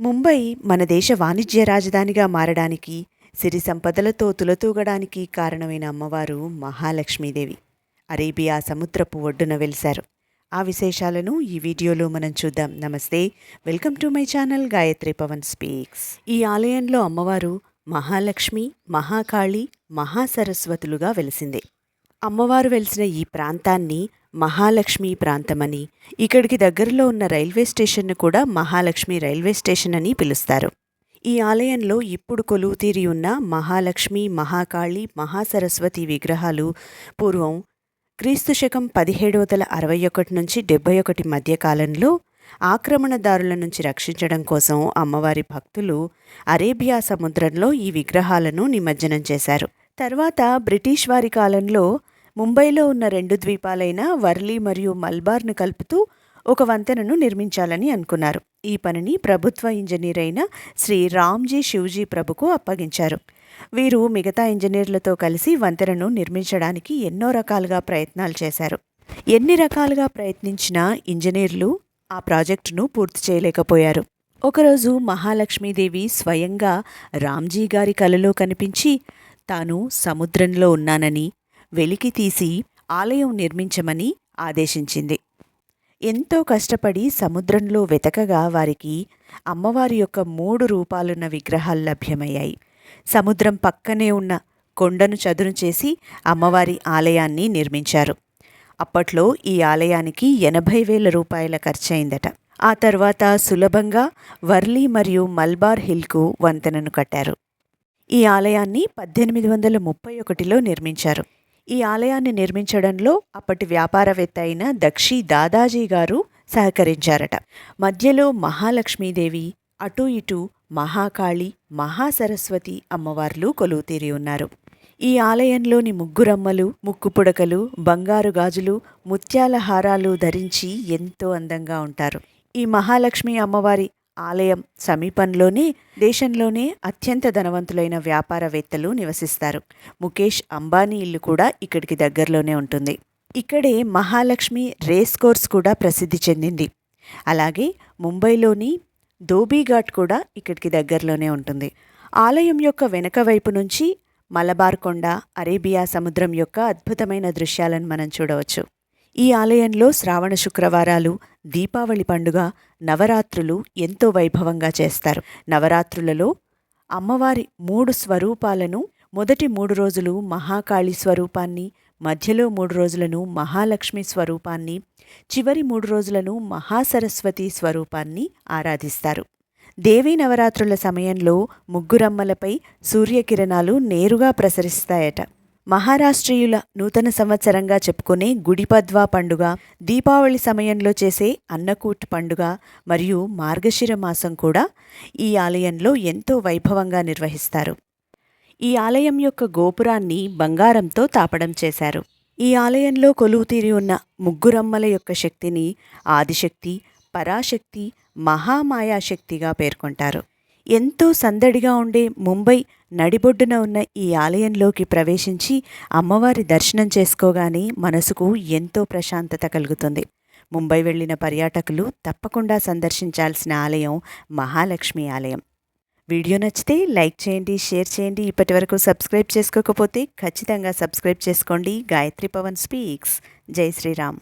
ముంబై మన దేశ వాణిజ్య రాజధానిగా మారడానికి సిరి సంపదలతో తులతూగడానికి కారణమైన అమ్మవారు మహాలక్ష్మీదేవి. అరేబియా సముద్రపు ఒడ్డున వెలిశారు. ఆ విశేషాలను ఈ వీడియోలో మనం చూద్దాం. నమస్తే. Welcome to my channel Gayatri Pavan speaks. ఈ ఆలయంలో అమ్మవారు మహాలక్ష్మి మహాకాళి మహాసరస్వతులుగా వెలిసింది. అమ్మవారు వెలిసిన ఈ ప్రాంతాన్ని మహాలక్ష్మి ప్రాంతమని ఇక్కడికి దగ్గరలో ఉన్న రైల్వే స్టేషన్ను కూడా మహాలక్ష్మి రైల్వే స్టేషన్ అని పిలుస్తారు. ఈ ఆలయంలో ఇప్పుడు కొలువు తీరి ఉన్న మహాలక్ష్మి మహాకాళి మహాసరస్వతి విగ్రహాలు పూర్వం క్రీస్తు శకం పదిహేడు వందల అరవై ఒకటి నుంచి డెబ్బై ఒకటి మధ్య కాలంలో ఆక్రమణదారుల నుంచి రక్షించడం కోసం అమ్మవారి భక్తులు అరేబియా సముద్రంలో ఈ విగ్రహాలను నిమజ్జనం చేశారు. తర్వాత బ్రిటిష్ వారి కాలంలో ముంబైలో ఉన్న రెండు ద్వీపాలైన వర్లీ మరియు మల్బార్ను కలుపుతూ ఒక వంతెనను నిర్మించాలని అనుకున్నారు. ఈ పనిని ప్రభుత్వ ఇంజనీర్ అయిన శ్రీ రామ్జీ శివజీ ప్రభుకు అప్పగించారు. వీరు మిగతా ఇంజనీర్లతో కలిసి వంతెనను నిర్మించడానికి ఎన్నో రకాలుగా ప్రయత్నాలు చేశారు. ఎన్ని రకాలుగా ప్రయత్నించినా ఇంజనీర్లు ఆ ప్రాజెక్టును పూర్తి చేయలేకపోయారు. ఒకరోజు మహాలక్ష్మీదేవి స్వయంగా రామ్జీ గారి కలలో కనిపించి తాను సముద్రంలో ఉన్నానని వెలికి తీసి ఆలయం నిర్మించమని ఆదేశించింది. ఎంతో కష్టపడి సముద్రంలో వెతకగా వారికి అమ్మవారి యొక్క మూడు రూపాలున్న విగ్రహాలు లభ్యమయ్యాయి. సముద్రం పక్కనే ఉన్న కొండను చదును చేసి అమ్మవారి ఆలయాన్ని నిర్మించారు. అప్పట్లో ఈ ఆలయానికి ఎనభై వేల రూపాయల ఖర్చయిందట. ఆ తర్వాత సులభంగా వర్లీ మరియు మల్బార్ హిల్కు వంతెనను కట్టారు. ఈ ఆలయాన్ని పద్దెనిమిది వందల ముప్పై ఒకటిలో నిర్మించారు. ఈ ఆలయాన్ని నిర్మించడంలో అప్పటి వ్యాపారవేత్త అయిన దక్షి దాదాజీ గారు సహకరించారట. మధ్యలో మహాలక్ష్మీదేవి అటూ ఇటూ మహాకాళి మహాసరస్వతి అమ్మవార్లు కొలువుతీరి ఉన్నారు. ఈ ఆలయంలోని ముగ్గురమ్మలు ముక్కుపుడకలు బంగారు గాజులు ముత్యాల హారాలు ధరించి ఎంతో అందంగా ఉంటారు. ఈ మహాలక్ష్మి అమ్మవారి ఆలయం సమీపంలోనే దేశంలోనే అత్యంత ధనవంతులైన వ్యాపారవేత్తలు నివసిస్తారు. ముఖేష్ అంబానీ ఇల్లు కూడా ఇక్కడికి దగ్గరలోనే ఉంటుంది. ఇక్కడే మహాలక్ష్మి రేస్ కోర్స్ కూడా ప్రసిద్ధి చెందింది. అలాగే ముంబైలోని ధోబీఘాట్ కూడా ఇక్కడికి దగ్గరలోనే ఉంటుంది. ఆలయం యొక్క వెనక వైపు నుంచి మలబార్ కొండ అరేబియా సముద్రం యొక్క అద్భుతమైన దృశ్యాలను మనం చూడవచ్చు. ఈ ఆలయంలో శ్రావణ శుక్రవారాలు దీపావళి పండుగ నవరాత్రులు ఎంతో వైభవంగా చేస్తారు. నవరాత్రులలో అమ్మవారి మూడు స్వరూపాలను మొదటి మూడు రోజులు మహాకాళి స్వరూపాన్ని మధ్యలో మూడు రోజులను మహాలక్ష్మి స్వరూపాన్ని చివరి మూడు రోజులను మహాసరస్వతి స్వరూపాన్ని ఆరాధిస్తారు. దేవీ నవరాత్రుల సమయంలో ముగ్గురమ్మలపై సూర్యకిరణాలు నేరుగా ప్రసరిస్తాయట. మహారాష్ట్రీయుల నూతన సంవత్సరంగా చెప్పుకునే గుడిపద్వా పండుగ దీపావళి సమయంలో చేసే అన్నకూట్ పండుగ మరియు మార్గశిర మాసం కూడా ఈ ఆలయంలో ఎంతో వైభవంగా నిర్వహిస్తారు. ఈ ఆలయం యొక్క గోపురాన్ని బంగారంతో తాపడం చేశారు. ఈ ఆలయంలో కొలువుతీరి ఉన్న ముగ్గురమ్మల యొక్క శక్తిని ఆదిశక్తి పరాశక్తి మహామాయాశక్తిగా పేర్కొంటారు. ఎంతో సందడిగా ఉండే ముంబై నడిబొడ్డున ఉన్న ఈ ఆలయంలోకి ప్రవేశించి అమ్మవారి దర్శనం చేసుకోగానే మనసుకు ఎంతో ప్రశాంతత కలుగుతుంది. ముంబై వెళ్ళిన పర్యాటకులు తప్పకుండా సందర్శించాల్సిన ఆలయం మహాలక్ష్మి ఆలయం. వీడియో నచ్చితే లైక్ చేయండి షేర్ చేయండి. ఇప్పటి వరకు సబ్స్క్రైబ్ చేసుకోకపోతే ఖచ్చితంగా సబ్స్క్రైబ్ చేసుకోండి. గాయత్రి పవన్ స్పీక్స్. జై శ్రీరామ్.